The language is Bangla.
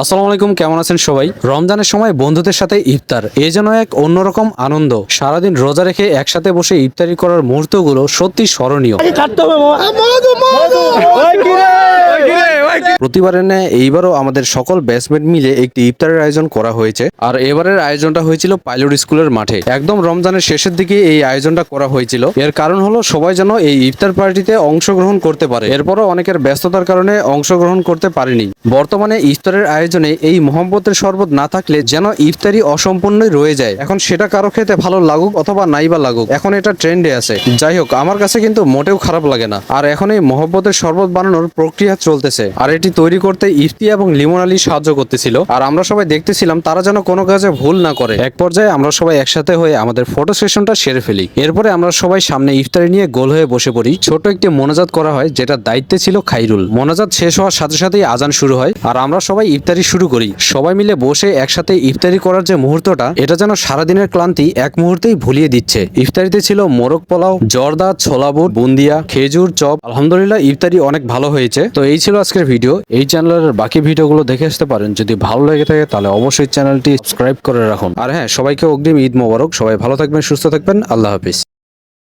আসসালামু আলাইকুম কেমন আছেন সবাই? রমজানের সময় বন্ধুদের সাথে ইফতার। এ যেন এক অন্যরকম আনন্দ। সারাদিন রোজা রেখে একসাথে বসে ইফতারি করার মুহূর্তগুলো সত্যি স্মরণীয়। প্রতিবারের ন্যায় এইবারও আমাদের সকল ব্যাচমেট মিলে একটি ইফতারের আয়োজন করা হয়েছে। আর এবারের আয়োজনটা হয়েছিল পাইলট স্কুলের মাঠে। একদম রমজানের শেষের দিকে এই আয়োজনটা করা হয়েছিল। এর কারণ হলো সবাই যেন এই ইফতার পার্টিতে অংশগ্রহণ করতে পারে। এরপরও অনেকের ব্যস্ততার কারণে অংশগ্রহণ করতে পারেনি। বর্তমানে ইফতারের আয়োজনে এই মোহাম্মতের শরবত না থাকলে যেন ইফতারি অসম্পূর্ণই রয়ে যায়। এখন সেটা কারও খেতে ভালো লাগুক অথবা নাই বা লাগুক, এখন এটা ট্রেন্ডে আছে। যাই হোক, আমার কাছে কিন্তু মোটেও খারাপ লাগে না। আর এখন এই মোহব্বতের শরবত বানানোর প্রক্রিয়া চলতেছে। আর এটি তৈরি করতে ইফতি এবং লিমন আলী সাহায্য করতেছিল। আর আমরা সবাই দেখতেছিলাম তারা যেন কোনো কাজে ভুল না করে। এক পর্যায়ে আমরা সবাই একসাথে হয়ে আমাদের ফটো সেশনটা সেরে ফেলি। এরপরে আমরা সবাই সামনে ইফতারি নিয়ে গোল হয়ে বসে পড়ি। ছোট একটি মোনাজাত করা হয় যেটা দায়িত্বে ছিল খাইরুল। মোনাজাত শেষ হওয়ার সাথে সাথেই আজান শুরু হয় আর আমরা সবাই ইফতারি শুরু করি। সবাই মিলে বসে একসাথে ইফতারি করার যে মুহূর্তটা, এটা যেন সারাদিনের ক্লান্তি এক মুহূর্তেই ভুলিয়ে দিচ্ছে। ইফতারিতে ছিল মোরগ পোলাও, জর্দা, ছোলা বুট, বুন্দিয়া, খেজুর চপ। আলহামদুলিল্লাহ, ইফতারি অনেক ভালো হয়েছে। তো এই ছিল আজকের ভিডিও এই চ্যানেলের বাকি ভিডিওগুলো দেখে আসতে পারেন। যদি ভালো লেগে থাকে, তাহলে অবশ্যই চ্যানেলটি সাবস্ক্রাইব করে রাখুন। আর হ্যাঁ সবাইকে অগ্রিম ঈদ মোবারক। সবাই ভালো থাকবেন, সুস্থ থাকবেন। আল্লাহ হাফিজ।